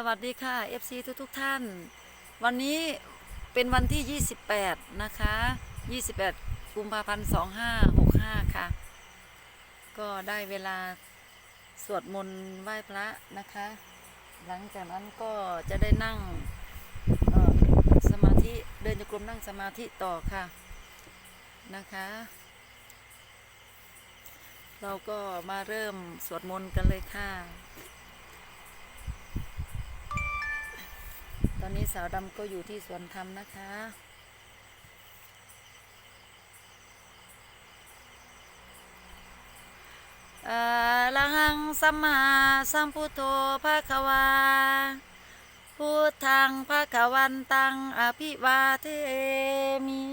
สวัสดีค่ะ FC ทุกทุกท่าน วันนี้เป็นวันที่ 28 นะคะ 28 กุมภาพันธ์ 2565 ค่ะ ก็ได้เวลาสวดมนต์ไหว้พระนะคะ หลังจากนั้นก็จะได้นั่งสมาธิเดินจงกรมนั่งสมาธิต่อค่ะนะคะ เราก็มาเริ่มสวดมนต์กันเลยค่ะ อนนี้สาวดำก็อยู่ที่สวนธรรมนะคะอรหังสัมมาสัมพุทโธภะคะวาพุทธังภะคะวันตังอภิวาเทมิ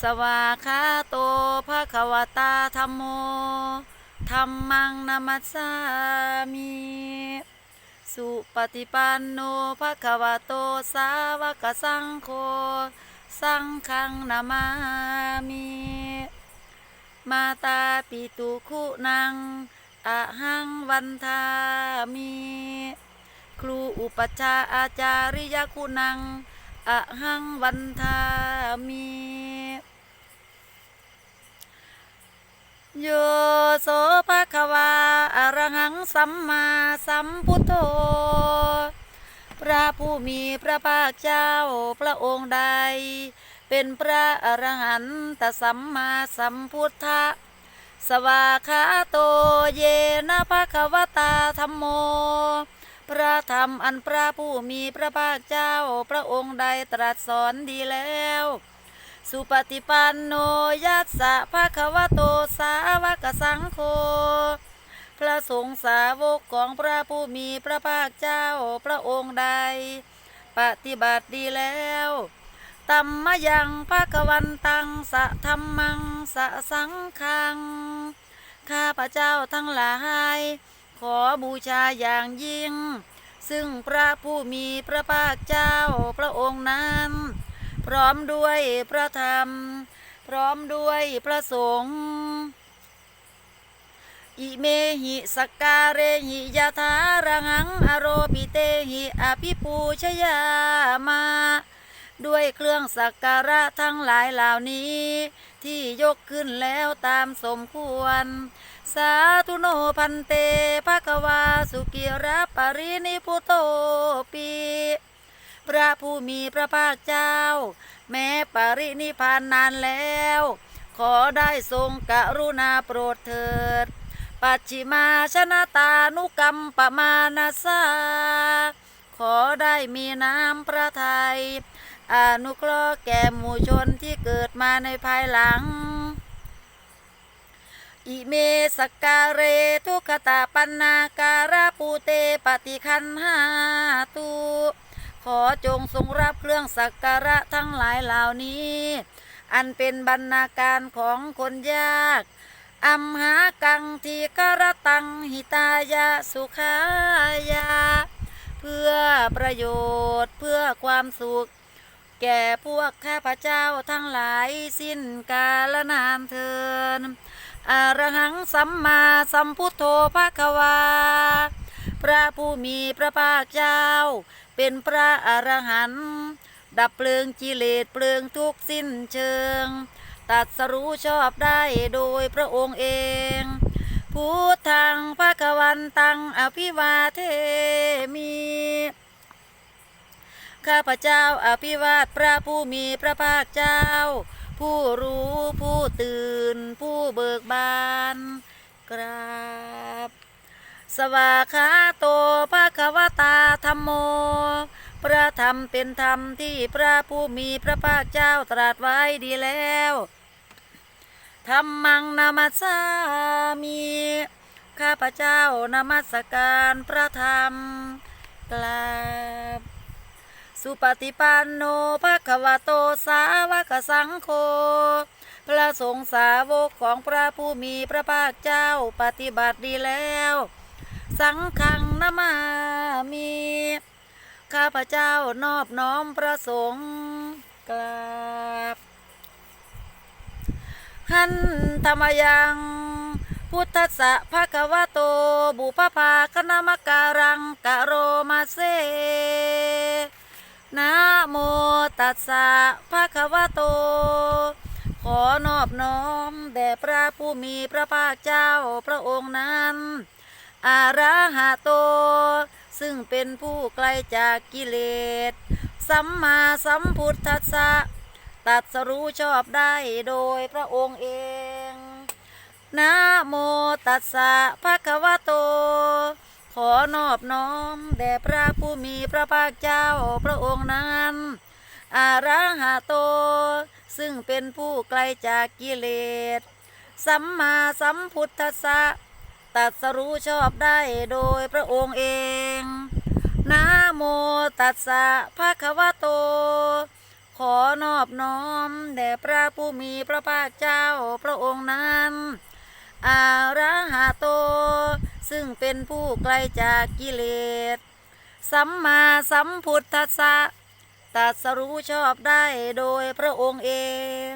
สวาคาโตภะคะวตาธัมโมธัมมังนามัสสามิ สุปฏิปันโนภะคะวะโตสาวกสังโฆสังฆังนามามิมาตาปิตุคุนังอะหังวันทามิครูอุปชาอาจาริยคุณังอะหังวันทามิ โยโสภะคะวาอรหังสัมมาสัมพุทโธ พระผู้มีพระภาคเจ้าพระองค์ใด เป็นพระอรหันตสัมมาสัมพุทธะ สวาคาโตเยนะภะคะวตาธรรมโม พระธรรมอันพระผู้มีพระภาคเจ้าพระองค์ใดตรัสสอนดีแล้ว สุปฏิปันโนยัสสะภะคะวะโตสาวกสังโฆพระสงฆ์สาวกของพระผู้มีพระภาคเจ้าพระองค์ใด ปฏิบัติดีแล้วตัมมยังภะคะวันตังสะธรรมังสะสังคัง ข้าพระเจ้าทั้งหลาย ขอบูชาอย่างยิ่ง ซึ่งพระผู้มีพระภาคเจ้าพระองค์นั้น พร้อมด้วยพระธรรม พร้อมด้วยพระสงฆ์อิเมหิสกการเรหิยะถารังังอโรปิเตหิอภิปูชยามา ด้วยเครื่องสักการะทั้งหลายเหล่านี้ ที่ยกขึ้นแล้วตามสมควร สาธุโนพันเตภะควาสุกิระปรินิพุโตปี พระผู้มีพระภาคเจ้า แม้ปรินิพานนานแล้ว ขอได้ทรงกรุณาโปรดเถิด ปัจฉิมาชนะตานุกรรมปมานาสาขอได้มีน้ำพระทัยอนุเคราะห์แก่หมู่ชนที่เกิดมาในภายหลัง อิเมสกการเรทุกขตาปันนาการะปูเตปฏิคันหาตุ อจงทรงรับเครื่องสักการะทั้งหลายเหล่านี้ อันเป็นบรรณาการของคนยากอัมหากังทีกระตังหิตายะสุขายะเพื่อประโยชน์เพื่อความสุข แก่พวกข้าพเจ้าทั้งหลายสิ้นกาลนานเทินอรหังสัมมาสัมพุทโธภะคะวา พระผู้มีพระภาคเจ้า เป็นพระอรหันต์ดับเพลิงกิเลสเพลิงทุกสิ้นเชิง ตัดสรู้ชอบได้โดยพระองค์เองพุทธังภะควันตังอภิวาเทมิข้าพเจ้าอภิวาทพระผู้มีพระภาคเจ้า ผู้รู้ผู้ตื่นผู้เบิกบานกราบ สวาคาโตภะคะวตาธรรมโม พระธรรมเป็นธรรมที่พระผู้มีพระภาคเจ้าตรัสไว้ดีแล้วธรรมังนามัสสามิข้าพเจ้านามัสการพระธรรมกราบสุปฏิปันโนภะคะวะโตสาวกสังโฆพระสงฆ์สาวกของพระผู้มีพระภาคเจ้าปฏิบัติดีแล้ว สังฆังนามามี ข้าพเจ้านอบน้อมพระสงฆ์กราบ หันธรรมยัง พุทธัสสะภะคะวะโต บุพภาคณมการังกะโรมาเซนะโมตัสสะภะคะวะโต ขอนอบน้อมแด่พระผู้มีพระภาคเจ้าพระองค์นั้น อาระหะโต ซึ่งเป็นผู้ไกลจากกิเลส สัมมาสัมพุทธัสสะตัดสรู้ชอบได้โดยพระองค์เอง นะโมตัสสะภะคะวะโต ขอนอบน้อมแด่พระผู้มีพระภาคเจ้าพระองค์นั้น อาระหะโต ซึ่งเป็นผู้ไกลจากกิเลส สัมมาสัมพุทธัสสะ ตัดสรู้ชอบได้โดยพระองค์เอง นะโมตัสสะภะคะวะโต ขอนอบน้อมแด่พระผู้มีพระภาคเจ้าพระองค์นั้นอาระหะโต ซึ่งเป็นผู้ไกลจากกิเลส สัมมาสัมพุทธัสสะตรัสรู้ชอบได้โดยพระองค์เอง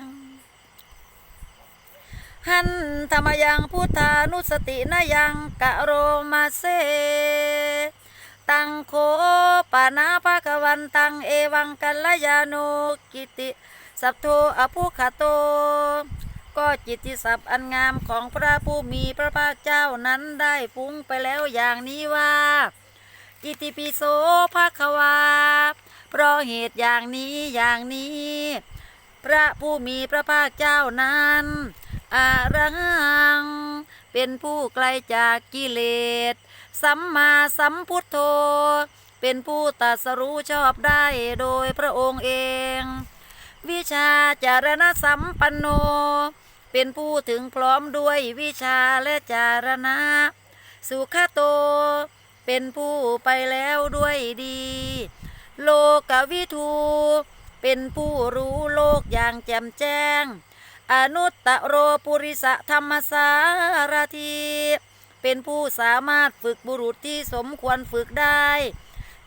หัน ธรรมยังพุทธานุสตินายังกะโรมาเซตังโคปานาภาควันตังเอวังกัลยาโนกิติ สัพโทอภุขโต ก็จิตติศัพท์อันงามของพระผู้มีพระภาคเจ้านั้นได้ฟุ้งไปแล้วอย่างนี้ว่าอิติปิโสภาควา เพราะเหตุอย่างนี้อย่างนี้ พระผู้มีพระภาคเจ้านั้น อรัง เป็นผู้ไกลจากกิเลส สัมมาสัมพุทโธ เป็นผู้ตรัสรู้ชอบได้โดยพระองค์เอง วิชาจารณะสัมปันโน เป็นผู้ถึงพร้อมด้วยวิชาและจารณะ สุขโต เป็นผู้ไปแล้วด้วยดี โลกวิทูเป็นผู้รู้โลกอย่างแจ่มแจ้ง อนุตตโรปุริสธรรมสารทีเป็นผู้สามารถฝึกบุรุษที่สมควรฝึกได้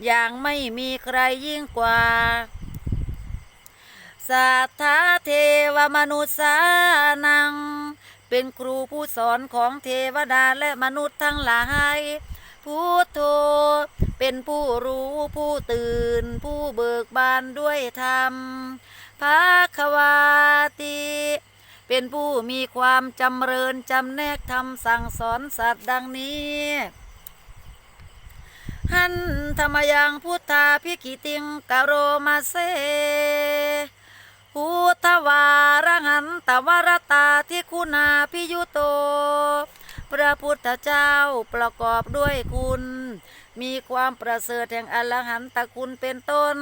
อย่างไม่มีใครยิ่งกว่าสัทธาเทวมนุษย์สานัง เป็นครูผู้สอนของเทวดาและมนุษย์ทั้งหลายพุทโธเป็นผู้รู้ผู้ตื่น ผู้เบิกบานด้วยธรรม ภาควาติเป็นผู้มีความจำเริญจำแนกธรรมสั่งสอนสัตว์ดังนี้หันธรรมยังพุทธาพิกิติงกโรมาเซพุทธวาระหันตวรตาที่คุณาพิยุโต พระพุทธเจ้าประกอบด้วยคุณ มีความประเสริฐแห่งอรหันตคุณเป็นต้น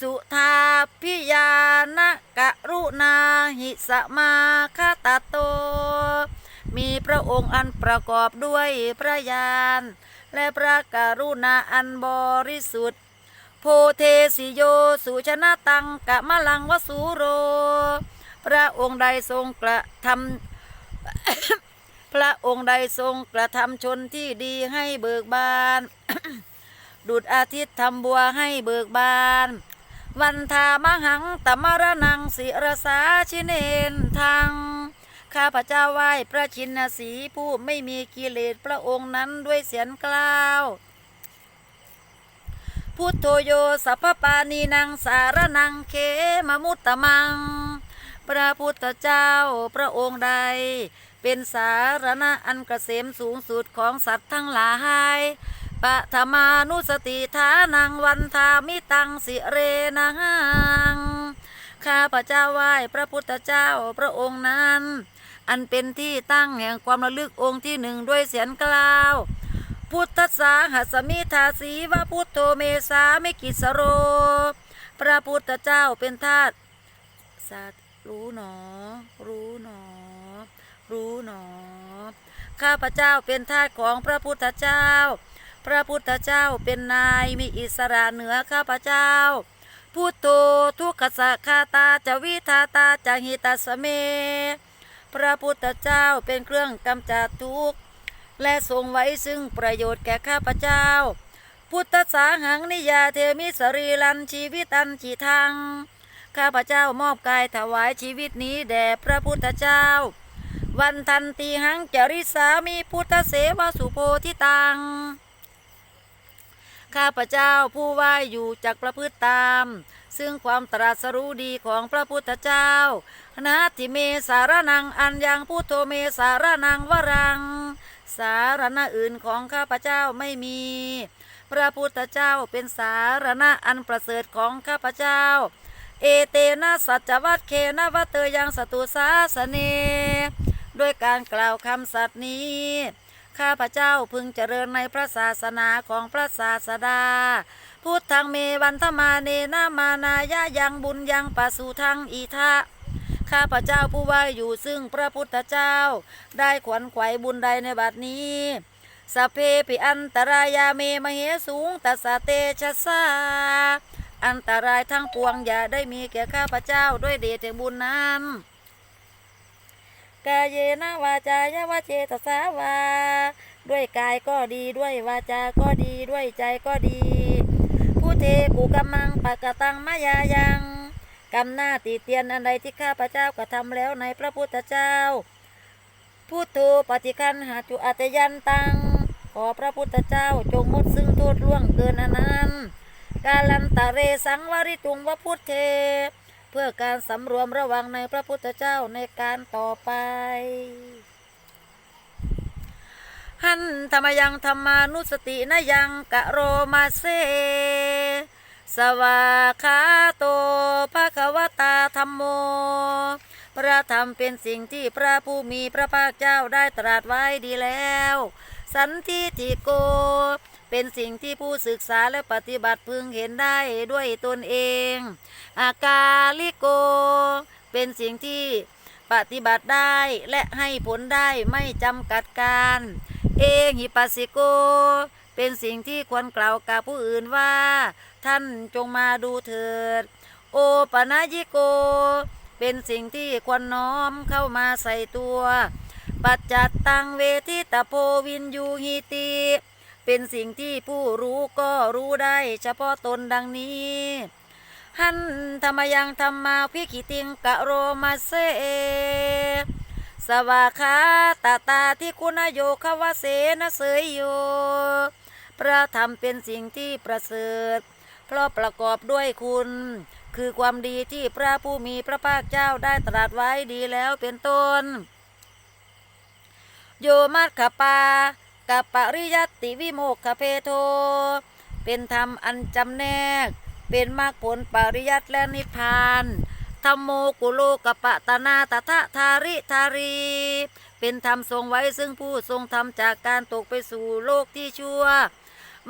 สุธาพิยานะกะรุณาหิสมาคาตโต มีพระองค์อันประกอบด้วยพระญาณและพระกรุณาอันบริสุทธิ์ โพเทสิโยสุชนะตังกะมะลังวสูโร พระองค์ใดทรงกระทำพระองค์ใดทรงกระทำชนที่ดีให้เบิกบาน ดุดอาทิตย์ทำบัวให้เบิกบาน วันทามหังตมรนังศิรสาชิเนนทังข้าพเจ้าไหว้พระชินสีผู้ไม่มีกิเลสพระองค์นั้นด้วยเสียงกล่าวพุทโธโยสัพพปานีนางสารนังเขมมุตตมัง พระพุทธเจ้าพระองค์ใด เป็นสารณะอันเกษมสูงสุดของสัตว์ทั้งหลาย ปะธมานุสติฐานังวันทามิตังสิเรนังข้าพระเจ้าไหว้พระพุทธเจ้าพระองค์นั้น อันเป็นที่ตั้งแห่งความระลึกองค์ที่หนึ่งด้วยเสียงกล่าว พุทธสาหัสมิทาสีวะพุทโธเมสาไมกิสโร พระพุทธเจ้าเป็นทาสสัตว์รู้หนอ รู้หนอ รู้หนอ ข้าพระเจ้าเป็นทาสของพระพุทธเจ้า พระพุทธเจ้าเป็นนายมีอิสระเหนือข้าพเจ้า พุทโธทุกขสัคาตาจะวิทาตาจะหิตาสเม พระพุทธเจ้าเป็นเครื่องกำจัดทุกข์และทรงไว้ซึ่งประโยชน์แก่ข้าพเจ้า พุทธสาหังนิยาเทมิสรีลันชีวิตันจีทังข้าพเจ้ามอบกายถวายชีวิตนี้แด่พระพุทธเจ้า วันทันตีหังจริสามีพุทธเสวสุโพธิตัง ข้าพเจ้าผู้ไหวอยู่จักประพฤติตาม ซึ่งความตรัสรู้ดีของพระพุทธเจ้านาทิเมสารนังอันยังพุทโธเมสารนังวรัง สารณะอื่นของข้าพเจ้าไม่มี พระพุทธเจ้าเป็นสารณะอันประเสริฐของข้าพเจ้า เอเตนะสัจวัตเคนะวะเตยังสตุสาสเน ด้วยการกล่าวคำสัตย์นี้ ข้าพเจ้าพึงเจริญในพระศาสนาของพระศาสดา พุทธังเมวันธมาเนนามานายะยังบุญยังปัสสุทังอีทะข้าพเจ้าผู้ว่าอยู่ซึ่งพระพุทธเจ้า ได้ขวัญไขวบุญใดในบัดนี้สเพปิอันตรายาเมมเหสูงตัสเตชะสาอันตรายทั้งปวงอย่าได้มีแก่ข้าพเจ้าด้วยเดชแห่งบุญนั้น กายเยนะวาจายวาเจตสาวา ด้วยกายก็ดีด้วยวาจาก็ดีด้วยใจก็ดีผู้เทกูกำมังปะกะตังมายายังกำหน้าตีเตียนอันใดที่ข้าพระเจ้ากระทำแล้วในพระพุทธเจ้าพุทโธปฏิคันหาจุอัตยันตัง ขอพระพุทธเจ้าจงงดซึ่งโทษล่วงเกินอนันต์กาลันตะเรสังวริตุงวพุทเท เพื่อการสำรวมระวังในพระพุทธเจ้าในการต่อไป หันธรรมยังธรรมานุสตินยังกะโรมาเซ สวาคาโตภะคะวตาธรรมโม พระธรรมเป็นสิ่งที่พระผู้มีพระภาคเจ้าได้ตรัสไว้ดีแล้ว สันทิติโก เป็นสิ่งที่ผู้ศึกษาและปฏิบัติพึงเห็นได้ด้วยตนเอง อากาลิโก เป็นสิ่งที่ปฏิบัติได้และให้ผลได้ไม่จำกัดการ เอหิปัสสิโก เป็นสิ่งที่ควรกล่าวกับผู้อื่นว่า ท่านจงมาดูเถิด โอปนายิโก เป็นสิ่งที่ควรน้อมเข้ามาใส่ตัว ปัจจัตตังเวทิตโพวินยูหิติ เป็นสิ่งที่ผู้รู้ก็รู้ได้เฉพาะตนดังนี้หันธรรมยังธรรมาพิกิติงกะโรมาเซสวาคาตาตาที่คุณโยควเสนเสยโยพระธรรมเป็นสิ่งที่ประเสริฐ เพราะประกอบด้วยคุณ คือความดีที่พระผู้มีพระภาคเจ้าได้ตรัสไว้ดีแล้วเป็นต้น โยมัตขปา กับปริยัติวิโมกขเพโท เป็นธรรมอันจำแนก เป็นมรรคผลปริยัตและนิพพานธรรมโมกุโลกปะตนาตถะทาริทารี เป็นธรรมทรงไว้ซึ่งผู้ทรงธรรมจากการตกไปสู่โลกที่ชั่ว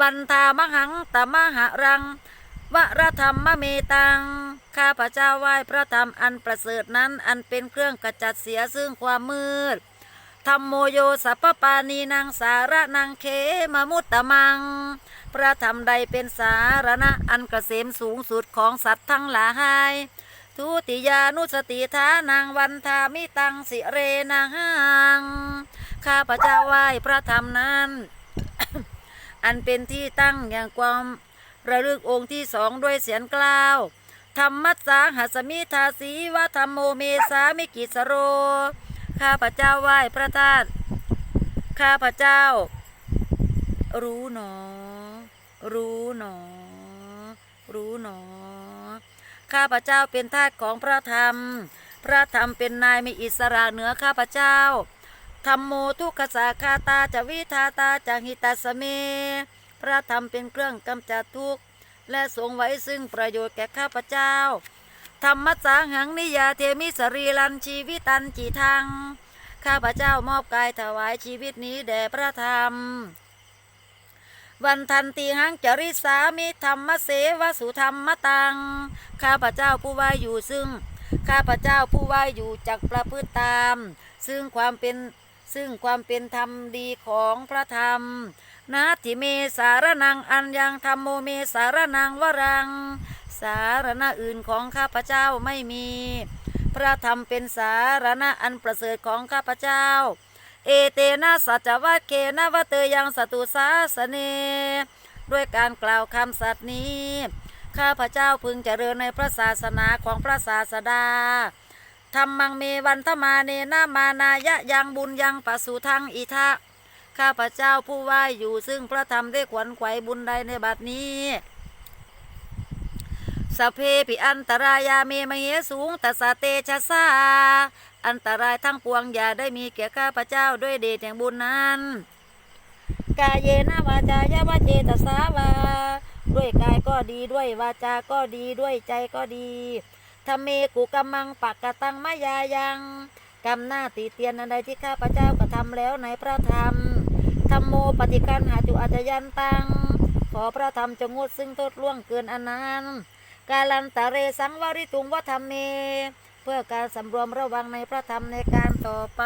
วันทามหังตมหะรังวรธรรมเมตัง ข้าพระเจ้าไหว้พระธรรมอันประเสริฐนั้นอันเป็นเครื่องกระจัดเสียซึ่งความมืด ธรรมโมโยสัพปานีนางสาระนางเคมมุตตะมัง พระธรรมใดเป็นสารณะอันกเกษมสูงสุดของสัตว์ทั้งหลายทุติยานุสติทานางวันทามิตังสิเรนางข้าพเจ้าไหว้พระธรรมนั้น อันเป็นที่ตั้งอย่างความระลึกองค์ที่สองด้วยเสียงกล่าว ธรรมัสสาหัสมิทาสีวะธรรมโมเมสามิกิสโร ข้าพเจ้าไหว้พระธาตุข้าพเจ้า รู้หนอ รู้หนอ รู้หนอ ข้าพเจ้าเป็นทาสของพระธรรม พระธรรมเป็นนายมีอิสระเหนือข้าพเจ้าธรรมโมทุกขสาคาตาจะวิทาตาจังหิตัสเม พระธรรมเป็นเครื่องกำจัดทุกข์และทรงไว้ซึ่งประโยชน์แก่ข้าพเจ้า ธรรมสาหังนิยาเทมิสรีลันชีวิตันจีทัง ข้าพเจ้ามอบกายถวายชีวิตนี้แด่พระธรรม วันทันตีหังจริสามิธรรมเสวสุธรรมตัง ข้าพเจ้าผู้ว่าอยู่ซึ่ง ข้าพเจ้าผู้ว่าอยู่จักประพฤติตาม ซึ่งความเป็นซึ่งความเป็นธรรมดีของพระธรรมนาทิเมสารนังอันยังธรรมโมเมสารนังวรัง สารณะอื่นของข้าพเจ้าไม่มี พระธรรมเป็นสารณะอันประเสริฐของข้าพเจ้า เอเตนะสัจวะเคนะวะเตยังสตุสาสเน ด้วยการกล่าวคำสัตย์นี้ ข้าพเจ้าพึงเจริญในพระศาสนาของพระศาสดาธรรมังเมวันทมาเนนามานายะยังบุญยังปัสุทังอิทะข้าพเจ้าผู้ไหว้อยู่ซึ่งพระธรรมได้ขวนขวายบุญใดในบัดนี้ สเพปิอันตรายาเมมเหสูงตัสสะเตชะสาอันตรายทั้งปวงอย่าได้มีแก่ข้าพเจ้าด้วยเดชแห่งบุญนั้น กายเยนะวาจายาวาเจตสาวา ด้วยกายก็ดีด้วยวาจาก็ดีด้วยใจก็ดีทำเมกุกำมังปักกะตังมายายังกำหน้าตีเตียนอันใดที่ข้าพเจ้ากระทำแล้วในพระธรรมธรรมโมปฏิกันหาจุอาจยันตัง ขอพระธรรมจงงดซึ่งโทษล่วงเกินอนันต์ กาลันตะเรสังวริตุงวัฒเม เพื่อการสำรวมระวังในพระธรรมในการต่อไป